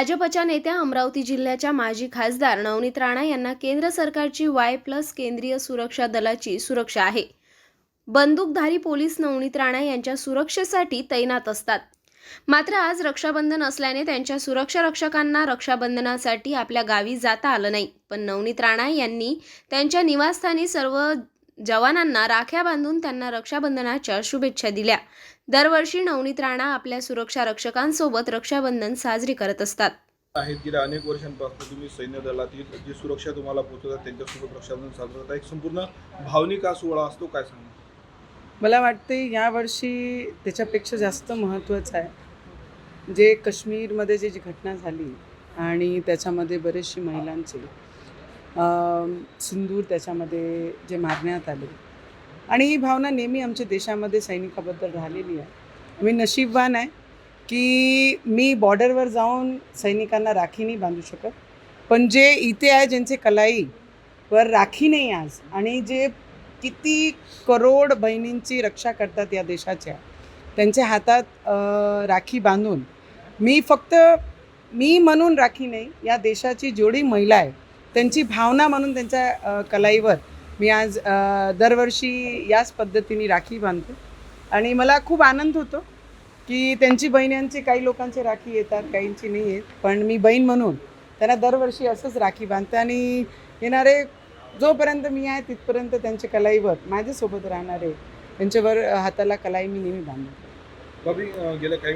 भाजपच्या नेत्या अमरावती जिल्ह्याच्या माजी खासदार नवनीत राणा यांना केंद्र सरकारची वाय प्लस केंद्रीय सुरक्षा दलाची सुरक्षा आहे. बंदूकधारी पोलीस नवनीत राणा यांच्या सुरक्षेसाठी तैनात असतात. मात्र आज रक्षाबंधन असल्याने त्यांच्या सुरक्षा रक्षकांना रक्षाबंधनासाठी आपल्या गावी जाता आलं नाही. पण नवनीत राणा यांनी त्यांच्या निवासस्थानी सर्व जवानांना राख्या बांधून त्यांना रक्षाबंधनाच्या शुभेच्छा दिल्या. दरवर्षी नवनीत राणा आपल्या सुरक्षा रक्षकांसोबत रक्षाबंधन साजरी करत असतात. आहेत गेल्या अनेक वर्षांपासून तुम्ही सैन्य दलातील जी सुरक्षा तुम्हाला पोहोचवतात त्यांच्यासोबत रक्षाबंधन साजरा करता. एक संपूर्ण भावनिक हा सोहळा असतो काय सांगा? मला वाटते यावर्षी त्याच्यापेक्षा जास्त महत्त्वाचं आहे. जे काश्मीरमध्ये जे जी घटना झाली आणि त्याच्यामध्ये बरेचशी महिलांचे सिंदूर त्याच्यामध्ये जे मारण्यात आले. आणि ही भावना नेहमी आमच्या देशामध्ये सैनिकाबद्दल राहिलेली आहे. मी नशीबवान आहे की मी बॉर्डरवर जाऊन सैनिकांना राखी नाही बांधू शकत. पण जे इथे आहे ज्यांचे कलाईवर राखी नाही आज आणि जे किती करोड बहिणींची रक्षा करतात या देशाच्या त्यांच्या हातात राखी बांधून मी फक्त मी म्हणून राखी नाही या देशाची जेवढी महिला आहे त्यांची भावना म्हणून त्यांच्या कलाईवर मी आज दरवर्षी याच पद्धतीने राखी बांधते. आणि मला खूप आनंद होतो की त्यांची बहिण्यांची काही लोकांची राखी येतात काहींची नाही येत. पण मी बहीण म्हणून त्यांना दरवर्षी असंच राखी बांधते आणि येणारे जोपर्यंत मी आहे तिथपर्यंत त्यांच्या कलाईवर माझ्यासोबत राहणारे त्यांच्यावर हाताला कलाई मी नेहमी बांधते. गेल्या काही